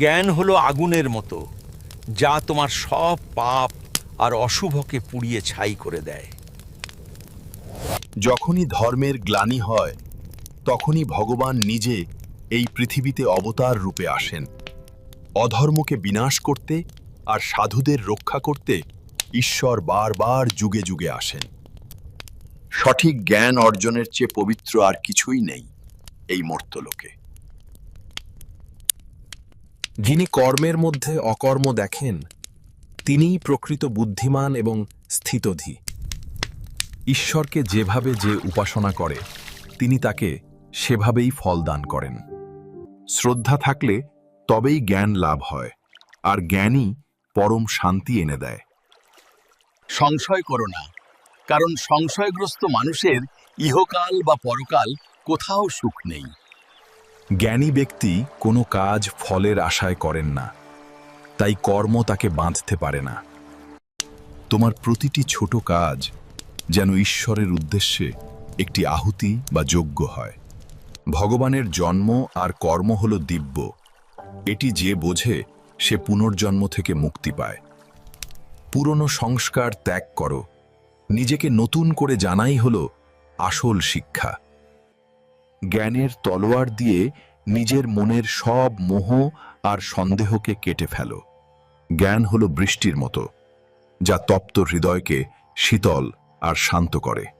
জ্ঞান হলো আগুনের মতো, যা তোমার সব পাপ আর অশুভকে পুড়িয়ে ছাই করে দেয়। যখনই ধর্মের গ্লানি হয়, তখনই ভগবান নিজে এই পৃথিবীতে অবতার রূপে আসেন। অধর্মকে বিনাশ করতে আর সাধুদের রক্ষা করতে ঈশ্বর বারবার যুগে যুগে আসেন। সঠিক জ্ঞান অর্জনের চেয়ে পবিত্র আর কিছুই নেই এই মর্তলোকে। যিনি কর্মের মধ্যে অকর্ম দেখেন, তিনিই প্রকৃত বুদ্ধিমান এবং স্থিতধী। ঈশ্বরকে যেভাবে যে উপাসনা করে, তিনি তাকে সেভাবেই ফল দান করেন। শ্রদ্ধা থাকলে তবেই জ্ঞান লাভ হয়, আর জ্ঞানই পরম শান্তি এনে দেয়। সংশয় করো না, কারণ সংশয়গ্রস্ত মানুষের ইহকাল বা পরকাল কোথাও সুখ নেই। জ্ঞানী ব্যক্তি কোনো কাজ ফলের আশায় করেন না, তাই কর্ম তাকে বাঁধতে পারে না। তোমার প্রতিটি ছোট কাজ যেন ঈশ্বরের উদ্দেশ্যে একটি আহুতি বা যোগ্য হয়। ভগবানের জন্ম আর কর্ম হল দিব্য, এটি যে বোঝে সে পুনর্জন্ম থেকে মুক্তি পায়। পুরনো সংস্কার ত্যাগ করো, নিজেকে নতুন করে জানাই হল আসল শিক্ষা। জ্ঞানের তলোয়ার দিয়ে নিজের মনের সব মোহ আর সন্দেহকে কেটে ফেল। জ্ঞান হলো বৃষ্টির মতো, যা তপ্ত হৃদয়কে শীতল আর শান্ত করে।